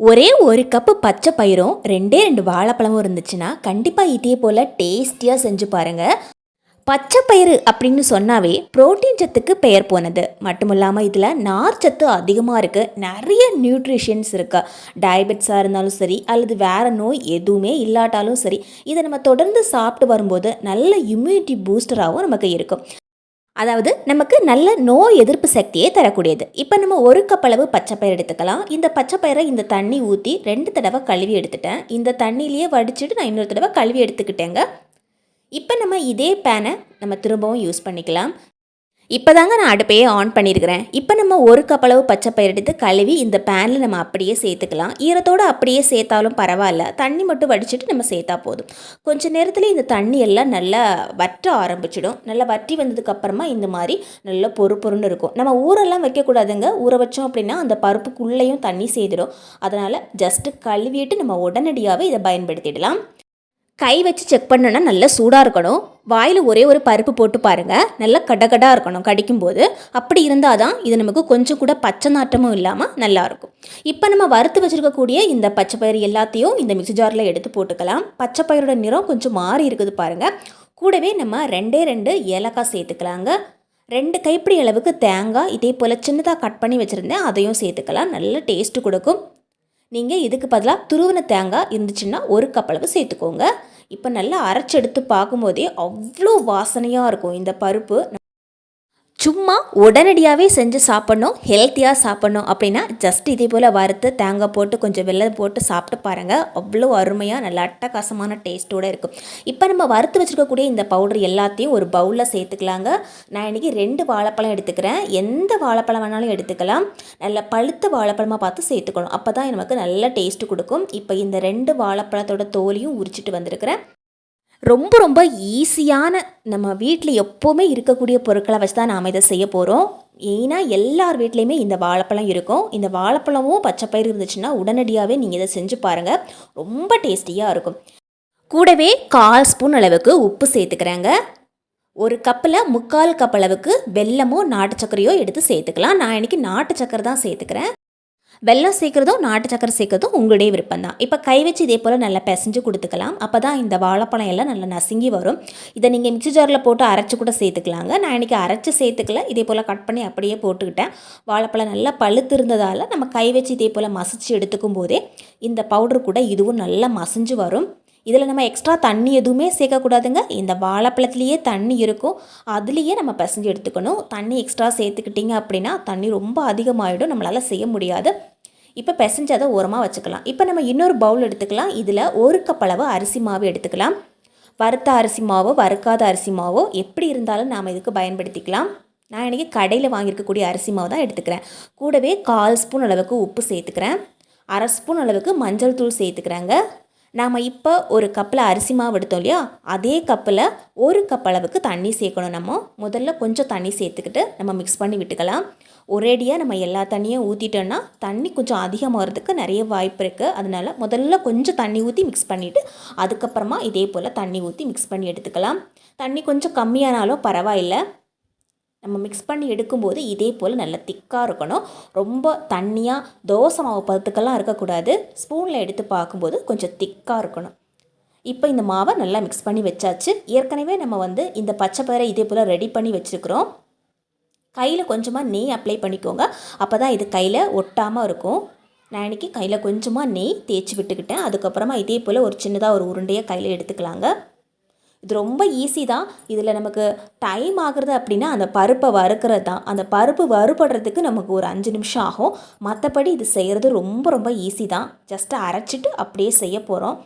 ஒரே ஒரு கப்பு பச்சை பயிரும் ரெண்டே ரெண்டு வாழைப்பழமும் இருந்துச்சுன்னா கண்டிப்பாக இதே போல் டேஸ்டியாக செஞ்சு பாருங்கள் பச்சை பயிறு அப்படின்னு சொன்னாவே புரோட்டீன் சத்துக்கு பெயர் போனது. மட்டும் இல்லாமல் இதில் நார் சத்து அதிகமாக இருக்குது நிறைய நியூட்ரிஷன்ஸ் இருக்குது டயபெட்ஸாக இருந்தாலும் சரி அல்லது வேறு நோய் எதுவுமே இல்லாட்டாலும் சரி இதை நம்ம தொடர்ந்து சாப்பிட்டு வரும்போது நல்ல இம்யூனிட்டி பூஸ்டராகவும் நமக்கு இருக்கும். அதாவது நமக்கு நல்ல நோய் எதிர்ப்பு சக்தியை தரக்கூடியது. இப்போ நம்ம ஒரு கப்பளவு பச்சைப்பயிர் எடுத்துக்கலாம். இந்த பச்சைப்பயிரை இந்த தண்ணி ஊற்றி ரெண்டு தடவை கழுவி எடுத்துட்டேன். இந்த தண்ணியிலேயே வடிச்சிட்டு நான் இன்னொரு தடவை கழுவி எடுத்துக்கிட்டேங்க. இப்போ நம்ம இதே பேனை நம்ம திரும்பவும் யூஸ் பண்ணிக்கலாம். இப்போ தாங்க நான் அடுப்பையே ஆன் பண்ணியிருக்கிறேன் இப்போ நம்ம ஒரு கப்பளவு பச்சை பயிர் எடுத்து கழுவி இந்த பேனில் நம்ம அப்படியே சேர்த்துக்கலாம். ஈரத்தோடு அப்படியே சேர்த்தாலும் பரவாயில்ல. தண்ணி மட்டும் வடிச்சிட்டு நம்ம சேர்த்தா போதும். கொஞ்ச நேரத்தில் இந்த தண்ணி எல்லாம் நல்லா வற்ற ஆரம்பிச்சிடும். நல்லா வற்றி வந்ததுக்கப்புறமா இந்த மாதிரி நல்லா பொறு பொறுன்னு இருக்கும். நம்ம ஊரெல்லாம் வைக்கக்கூடாதுங்க. ஊற வச்சோம் அப்படின்னா அந்த பருப்புக்குள்ளேயும் தண்ணி சேர்த்துடும் அதனால் ஜஸ்ட்டு கழுவிட்டு நம்ம உடனடியாகவே இதை பயன்படுத்திடலாம். கை வச்சு செக் பண்ணோன்னா நல்லா சூடாக இருக்கணும். வாயில் ஒரே ஒரு பருப்பு போட்டு பாருங்கள் நல்லா கடகடாக இருக்கணும் கடிக்கும்போது. அப்படி இருந்தால் தான் இது நமக்கு கொஞ்சம் கூட பச்சை நாட்டமும் இல்லாமல் நல்லாயிருக்கும் இப்போ நம்ம வறுத்து வச்சுருக்கக்கூடிய இந்த பச்சை பயிறு எல்லாத்தையும் இந்த மிக்ஸி ஜாரில் எடுத்து போட்டுக்கலாம். பச்சை பயிரோட நிறம் கொஞ்சம் மாறி இருக்குது பாருங்கள் கூடவே நம்ம ரெண்டே ரெண்டு ஏலக்காய் சேர்த்துக்கலாங்க. ரெண்டு கைப்பிடி அளவுக்கு தேங்காய் இதே போல் சின்னதாக கட் பண்ணி வச்சுருந்தேன். அதையும் சேர்த்துக்கலாம். நல்ல டேஸ்ட்டு கொடுக்கும். நீங்கள் இதுக்கு பதிலாக துருவின தேங்காய் இருந்துச்சுன்னா ஒரு கப் அளவு சேர்த்துக்கோங்க. இப்போ நல்லா அரைச்செடுத்து பார்க்கும்போதே அவ்வளோ வாசனையாக இருக்கும். இந்த பருப்பு சும்மா உடனடியாகவே செஞ்சு சாப்பிட்ணும் ஹெல்த்தியாக சாப்பிட்ணும் அப்படின்னா ஜஸ்ட் இதே போல் வறுத்து தேங்காய் போட்டு கொஞ்சம் வெள்ளம் போட்டு சாப்பிட்டு பாருங்கள் அவ்வளோ அருமையாக நல்ல அட்டகாசமான டேஸ்ட்டோடு இருக்கும். இப்போ நம்ம வறுத்து வச்சுருக்கக்கூடிய இந்த பவுடர் எல்லாத்தையும் ஒரு பவுலில் சேர்த்துக்கலாங்க. நான் இன்றைக்கி ரெண்டு வாழைப்பழம் எடுத்துக்கிறேன். எந்த வாழைப்பழம் வேணாலும் எடுத்துக்கலாம். நல்ல பழுத்த வாழைப்பழமாக பார்த்து சேர்த்துக்கணும். அப்போ தான் நமக்கு நல்ல டேஸ்ட்டு கொடுக்கும். இப்போ இந்த ரெண்டு வாழைப்பழத்தோட தோலையும் உரிச்சிட்டு வந்திருக்கிறேன். ரொம்ப ரொம்ப ஈஸியான நம்ம வீட்டில் எப்போவுமே இருக்கக்கூடிய பொருட்களை வச்சு தான் நாம் இதை செய்ய போகிறோம் ஏன்னா எல்லார் வீட்லேயுமே இந்த வாழைப்பழம் இருக்கும். இந்த வாழைப்பழமும் பச்சைப்பயிறு இருந்துச்சுன்னா உடனடியாகவே நீங்கள் இதை செஞ்சு பாருங்கள் ரொம்ப டேஸ்டியாக இருக்கும். கூடவே கால் ஸ்பூன் அளவுக்கு உப்பு சேர்த்துக்கிறேங்க. ஒரு கப்பில் முக்கால் கப் அளவுக்கு வெல்லமோ நாட்டு சர்க்கரையோ எடுத்து சேர்த்துக்கலாம். நான் இன்றைக்கி நாட்டு சக்கரை தான் சேர்த்துக்கிறேன். வெல்லம் சேர்க்குறதும் நாட்டு சக்கரை சேர்க்குறதும் உங்களுடைய விருப்பம் தான் இப்போ கை வச்சு இதே போல் நல்லா பிசைஞ்சு கொடுத்துக்கலாம். அப்போ தான் இந்த வாழைப்பழம் எல்லாம் நல்லா நசுங்கி வரும். இதை நீங்கள் மிக்சி ஜாரில் போட்டு அரைச்சி கூட சேர்த்துக்கலாங்க. நான் இன்றைக்கி அரைச்சி சேர்த்துக்கல. இதே போல் கட் பண்ணி அப்படியே போட்டுக்கிட்டேன். வாழைப்பழம் நல்லா பழுத்து இருந்ததால் நம்ம கை வச்சு இதே போல் மசிச்சு எடுத்துக்கும் போதே இந்த பவுடர் கூட இதுவும் நல்லா மசிஞ்சு வரும். இதில் நம்ம எக்ஸ்ட்ரா தண்ணி எதுவுமே சேர்க்கக்கூடாதுங்க. இந்த வாழைப்பழத்துலேயே தண்ணி இருக்கும். அதுலேயே நம்ம பிசைஞ்சு எடுத்துக்கணும். தண்ணி எக்ஸ்ட்ரா சேர்த்துக்கிட்டிங்க அப்படின்னா தண்ணி ரொம்ப அதிகமாகிடும் நம்மளால் செய்ய முடியாது. இப்போ பிசைஞ்சு அதை ஓரமாக வச்சுக்கலாம். இப்போ நம்ம இன்னொரு பவுல் எடுத்துக்கலாம். இதில் ஒரு கப் அளவு அரிசி மாவு எடுத்துக்கலாம். வறுத்த அரிசி மாவோ வறுக்காத அரிசி மாவோ எப்படி இருந்தாலும் நாம் இதுக்கு பயன்படுத்திக்கலாம். நான் இன்றைக்கி கடையில் வாங்கியிருக்கக்கூடிய அரிசி மாவு தான் எடுத்துக்கிறேன். கூடவே கால் ஸ்பூன் அளவுக்கு உப்பு சேர்த்துக்கிறேன். அரை ஸ்பூன் அளவுக்கு மஞ்சள் தூள் சேர்த்துக்கிறாங்க. நாம் இப்போ ஒரு கப்பில் அரிசி மாவு எடுத்தோம் இல்லையா? அதே கப்பில் ஒரு கப் அளவுக்கு தண்ணி சேர்க்கணும் நம்ம. முதல்ல கொஞ்சம் தண்ணி சேர்த்துக்கிட்டு நம்ம மிக்ஸ் பண்ணி விட்டுக்கலாம். ஒரேடியாக நம்ம எல்லா தண்ணியும் ஊற்றிட்டோன்னா தண்ணி கொஞ்சம் அதிகமாகிறதுக்கு நிறைய வாய்ப்பு இருக்குது அதனால் முதல்ல கொஞ்சம் தண்ணி ஊற்றி மிக்ஸ் பண்ணிவிட்டு அதுக்கப்புறமா இதே போல் தண்ணி ஊற்றி மிக்ஸ் பண்ணி எடுத்துக்கலாம். தண்ணி கொஞ்சம் கம்மியானாலும் பரவாயில்லை. நம்ம மிக்ஸ் பண்ணி எடுக்கும்போது இதே போல் நல்லா திக்காக இருக்கணும். ரொம்ப தண்ணியாக தோசை மாவு பதத்துக்கெல்லாம் இருக்கக்கூடாது. ஸ்பூனில் எடுத்து பார்க்கும்போது கொஞ்சம் திக்காக இருக்கணும். இப்போ இந்த மாவை நல்லா மிக்ஸ் பண்ணி வச்சாச்சு. ஏற்கனவே நம்ம வந்து இந்த பச்சை பயிரை இதே போல் ரெடி பண்ணி வச்சுருக்குறோம். கையில் கொஞ்சமாக நெய் அப்ளை பண்ணிக்கோங்க. அப்போ தான் இது கையில் ஒட்டாமல் இருக்கும். நான் இன்றைக்கி கையில் கொஞ்சமாக நெய் தேய்ச்சி விட்டுக்கிட்டேன். அதுக்கப்புறமா இதே போல் ஒரு சின்னதாக ஒரு உருண்டையை கையில் எடுத்துக்கலாங்க. இது ரொம்ப ஈஸி தான். இதில் நமக்கு டைம் ஆகுறது அப்படின்னா அந்த பருப்பை வறுக்கிறது தான். அந்த பருப்பு வறுபடுறதுக்கு நமக்கு ஒரு அஞ்சு நிமிஷம் ஆகும். மற்றபடி இது செய்கிறது ரொம்ப ரொம்ப ஈஸி தான். ஜஸ்ட்டு அரைச்சிட்டு அப்படியே செய்ய போகிறோம்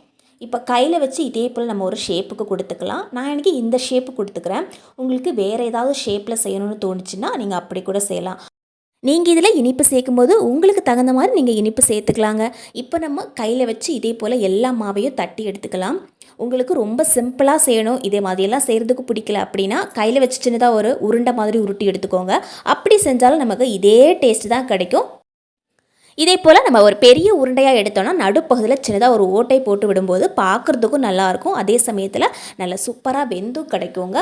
இப்போ கையில் வச்சு இதே போல் நம்ம ஒரு ஷேப்புக்கு கொடுத்துக்கலாம். நான் எனக்கு இந்த ஷேப்பு கொடுத்துக்கிறேன். உங்களுக்கு வேறு ஏதாவது ஷேப்பில் செய்யணும்னு தோணுச்சுன்னா நீங்கள் அப்படி கூட செய்யலாம். நீங்கள் இதில் இனிப்பு சேர்க்கும்போது உங்களுக்கு தகுந்த மாதிரி நீங்கள் இனிப்பு சேர்த்துக்கலாங்க. இப்போ நம்ம கையில் வச்சு இதே போல் எல்லா மாவையும் தட்டி எடுத்துக்கலாம். உங்களுக்கு ரொம்ப சிம்பிளாக செய்யணும். இதே மாதிரியெல்லாம் செய்கிறதுக்கு பிடிக்கல அப்படின்னா கையில் வச்சு சின்னதாக ஒரு உருண்டை மாதிரி உருட்டி எடுத்துக்கோங்க. அப்படி செஞ்சாலும் நமக்கு இதே டேஸ்ட் தான் கிடைக்கும். இதே போல் நம்ம ஒரு பெரிய உருண்டையாக எடுத்தோம்னா நடுப்பகுதியில் சின்னதாக ஒரு ஓட்டை போட்டு விடும்போது பார்க்குறதுக்கும் நல்லாயிருக்கும் அதே சமயத்தில் நல்ல சூப்பராக வெந்தும் கிடைக்குங்க.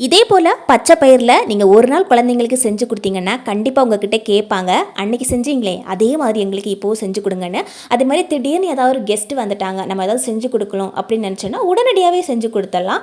இதே போல் பச்சை பயிரில் நீங்கள் ஒரு நாள் குழந்தைங்களுக்கு செஞ்சு கொடுத்தீங்கன்னா கண்டிப்பாக உங்ககிட்ட கேட்பாங்க. அன்னைக்கு செஞ்சீங்களே அதே மாதிரி எங்களுக்கு இப்போவும் செஞ்சு கொடுங்கன்னு. அதே மாதிரி திடீர்னு ஏதாவது ஒரு கெஸ்ட் வந்துட்டாங்க நம்ம ஏதாவது செஞ்சு கொடுக்கணும் அப்படின்னு நினச்சோன்னா உடனடியாகவே செஞ்சு கொடுத்துடலாம்.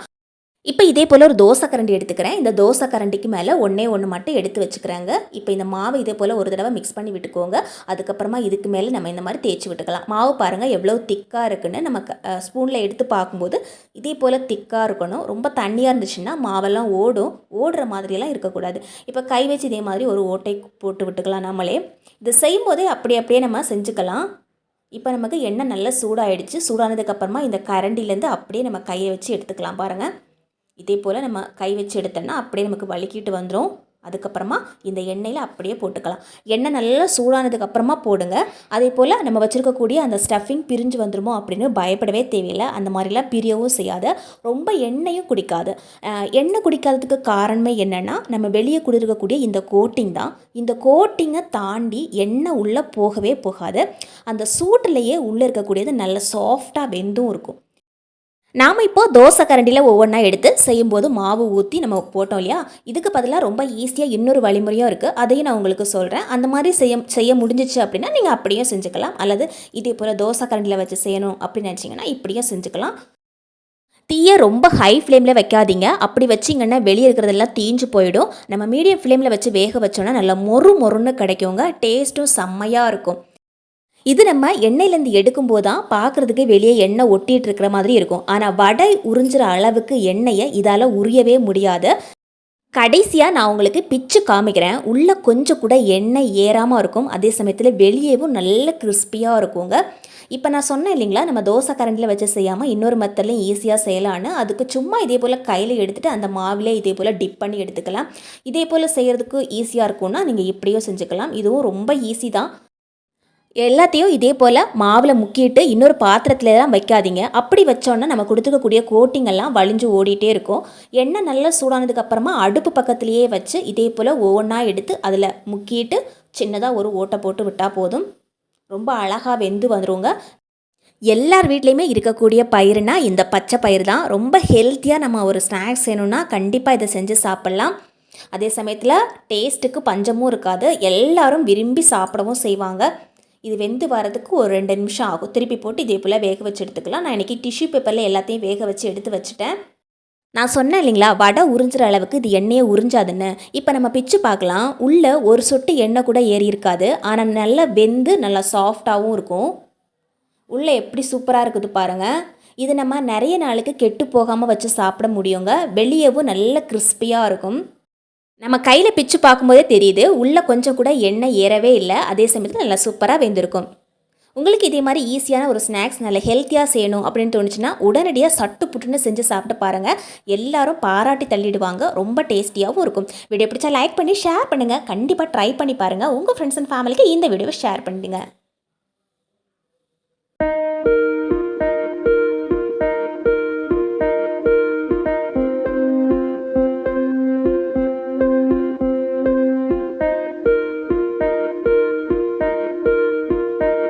இப்போ இதே போல் ஒரு தோசை கரண்டி எடுத்துக்கிறேன். இந்த தோசை கரண்டிக்கு மேலே ஒன்றே ஒன்று மட்டும் எடுத்து வச்சுக்கிறாங்க. இப்போ இந்த மாவை இதே போல் ஒரு தடவை மிக்ஸ் பண்ணி விட்டுக்கோங்க. அதுக்கப்புறமா இதுக்கு மேலே நம்ம இந்த மாதிரி தேய்ச்சி விட்டுக்கலாம். மாவு பாருங்கள் எவ்வளோ திக்காக இருக்குன்னு நம்ம ஸ்பூனில் எடுத்து பார்க்கும்போது இதே போல் திக்காக இருக்கணும். ரொம்ப தண்ணியாக இருந்துச்சுன்னா மாவெல்லாம் ஓடும். ஓடுற மாதிரியெல்லாம் இருக்கக்கூடாது. இப்போ கை வச்சு இதே மாதிரி ஒரு ஓட்டை போட்டு விட்டுக்கலாம் நம்மளே. இது செய்யும்போதே அப்படி அப்படியே நம்ம செஞ்சுக்கலாம். இப்போ நமக்கு எண்ணெய் நல்லா சூடாகிடுச்சு சூடானதுக்கப்புறமா இந்த கரண்டிலேருந்து அப்படியே நம்ம கையை வச்சு எடுத்துக்கலாம் பாருங்கள் இதே போல் நம்ம கை வச்சு எடுத்தோன்னா அப்படியே நமக்கு வலிக்கிட்டு வந்துடும் அதுக்கப்புறமா இந்த எண்ணெயில் அப்படியே போட்டுக்கலாம். எண்ணெய் நல்லா சூடானதுக்கப்புறமா போடுங்க. அதே போல் நம்ம வச்சுருக்கக்கூடிய அந்த ஸ்டஃபிங் பிரிஞ்சு வந்துருமோ அப்படின்னு பயப்படவே தேவையில்லை. அந்த மாதிரிலாம் பிரியவும் செய்யாத ரொம்ப எண்ணெயும் குடிக்காது. எண்ணெய் குடிக்காததுக்கு காரணமே என்னென்னா நம்ம வெளியே கொடுத்துருக்கக்கூடிய இந்த கோட்டிங் தான். இந்த கோட்டிங்கை தாண்டி எண்ணெய் உள்ளே போகவே போகாது. அந்த சூட்டிலேயே உள்ளே இருக்கக்கூடியது நல்ல சாஃப்டாக வெந்தும் இருக்கும். நாம் இப்போ தோசை கரண்டியில் ஒவ்வொன்றா எடுத்து செய்யும்போது மாவு ஊற்றி நம்ம போட்டோம் இல்லையா? இதுக்கு பதிலாக ரொம்ப ஈஸியாக இன்னொரு வழிமுறையும் இருக்குது அதையும் நான் உங்களுக்கு சொல்கிறேன் அந்த மாதிரி செய்ய செய்ய முடிஞ்சிச்சு அப்படின்னா நீங்கள் அப்படியும் செஞ்சுக்கலாம். அல்லது இதே போல் தோசை கரண்டியில் வச்சு செய்யணும் அப்படின்னு நினச்சிங்கன்னா இப்படியும் செஞ்சுக்கலாம். தீயை ரொம்ப ஹை ஃப்ளேமில் வைக்காதீங்க. அப்படி வச்சிங்கன்னா வெளியே இருக்கிறதெல்லாம் தீஞ்சு போயிடும். நம்ம மீடியம் ஃப்ளேமில் வச்சு வேக வச்சோன்னா நல்லா மொறு மொறுன்னு கிடைக்குங்க. டேஸ்ட்டும் செம்மையாக இருக்கும். இது நம்ம எண்ணெயிலேருந்து எடுக்கும்போது தான் பார்க்குறதுக்கு வெளியே எண்ணெய் ஒட்டிகிட்டு இருக்கிற மாதிரி இருக்கும். ஆனால் வடை உறிஞ்சுற அளவுக்கு எண்ணெயை இதால் உரியவே முடியாது. கடைசியாக நான் உங்களுக்கு பிச்சு காமிக்கிறேன். உள்ளே கொஞ்சம் கூட எண்ணெய் ஏறாமல் இருக்கும். அதே சமயத்தில் வெளியேவும் நல்ல கிறிஸ்பியாக இருக்குங்க. இப்போ நான் சொன்னேன் இல்லைங்களா நம்ம தோசை கரண்டில் வச்சு செய்யாமல் இன்னொரு மெத்தட்லையும் ஈஸியாக செய்யலான்னு அதுக்கு சும்மா இதே போல் கையில் எடுத்துகிட்டு அந்த மாவிலே இதே போல் டிப் பண்ணி எடுத்துக்கலாம். இதே போல் செய்கிறதுக்கு ஈஸியாக இருக்கும்னா நீங்கள் இப்படியும் செஞ்சுக்கலாம். இதுவும் ரொம்ப ஈஸி தான். எல்லாத்தையும் இதே போல் மாவில் முக்கிட்டு இன்னொரு பாத்திரத்தில் தான் வைக்காதீங்க. அப்படி வச்சோன்னா நம்ம கொடுத்துக்கக்கூடிய கோட்டிங்கெல்லாம் வழிஞ்சு வலிஞ்சு ஓடிட்டே இருக்கும். எண்ணெய் நல்லா சூடானதுக்கப்புறமா அடுப்பு பக்கத்துலேயே வச்சு இதே போல் ஒவ்வொன்றா எடுத்து அதில் முக்கிட்டு சின்னதாக ஒரு ஓட்டை போட்டு விட்டால் போதும். ரொம்ப அழகாக வெந்து வந்துருங்க. எல்லார் வீட்லேயுமே இருக்கக்கூடிய பயிர்னா இந்த பச்சை பயிர் தான். ரொம்ப ஹெல்த்தியாக நம்ம ஒரு ஸ்நாக்ஸ் வேணும்னா கண்டிப்பாக இதை செஞ்சு சாப்பிட்லாம். அதே சமயத்தில் டேஸ்ட்டுக்கு பஞ்சமும் இருக்காது. எல்லாரும் விரும்பி சாப்பிடவும் செய்வாங்க. இது வெந்து வரதுக்கு ஒரு ரெண்டு நிமிஷம் ஆகும். திருப்பி போட்டு இதே போல் வேக வச்சு எடுத்துக்கலாம். நான் இன்றைக்கி டிஷ்யூ பேப்பரில் எல்லாத்தையும் வேக வச்சு எடுத்து வச்சுட்டேன். நான் சொன்னேன் இல்லைங்களா வடை உறிஞ்சுற அளவுக்கு இது எண்ணெயை உறிஞ்சாதுன்னு. இப்போ நம்ம பிச்சு பார்க்கலாம். உள்ளே ஒரு சொட்டு எண்ணெய் கூட ஏறி இருக்காது. ஆனால் நல்லா வெந்து நல்லா சாஃப்டாகவும் இருக்கும். உள்ளே எப்படி சூப்பராக இருக்குது பாருங்கள் இது நம்ம நிறைய நாளுக்கு கெட்டு போகாமல் வச்சு சாப்பிட முடியுங்க. வெளியவும் நல்ல கிறிஸ்பியாக இருக்கும். நம்ம கையில் பிச்சு பார்க்கும்போதே தெரியுது உள்ளே கொஞ்சம் கூட எண்ணெய் ஏறவே இல்லை. அதே சமயத்தில் நல்லா சூப்பராக வெந்திருக்கும். உங்களுக்கு இதே மாதிரி ஈஸியான ஒரு ஸ்நாக்ஸ் நல்ல ஹெல்த்தியாக செய்யணும் அப்படின்னு தோணுச்சுன்னா உடனடியாக சட்டு புட்டுன்னு செஞ்சு சாப்பிட்டு பாருங்கள் எல்லாரும் பாராட்டி தள்ளிடுவாங்க. ரொம்ப டேஸ்டியாகவும் இருக்கும். வீடியோ பிடிச்சா லைக் பண்ணி ஷேர் பண்ணுங்கள் கண்டிப்பாக ட்ரை பண்ணி பாருங்கள் உங்கள் ஃப்ரெண்ட்ஸ் அண்ட் ஃபேமிலிக்கு இந்த வீடியோவை ஷேர் பண்ணிடுங்க.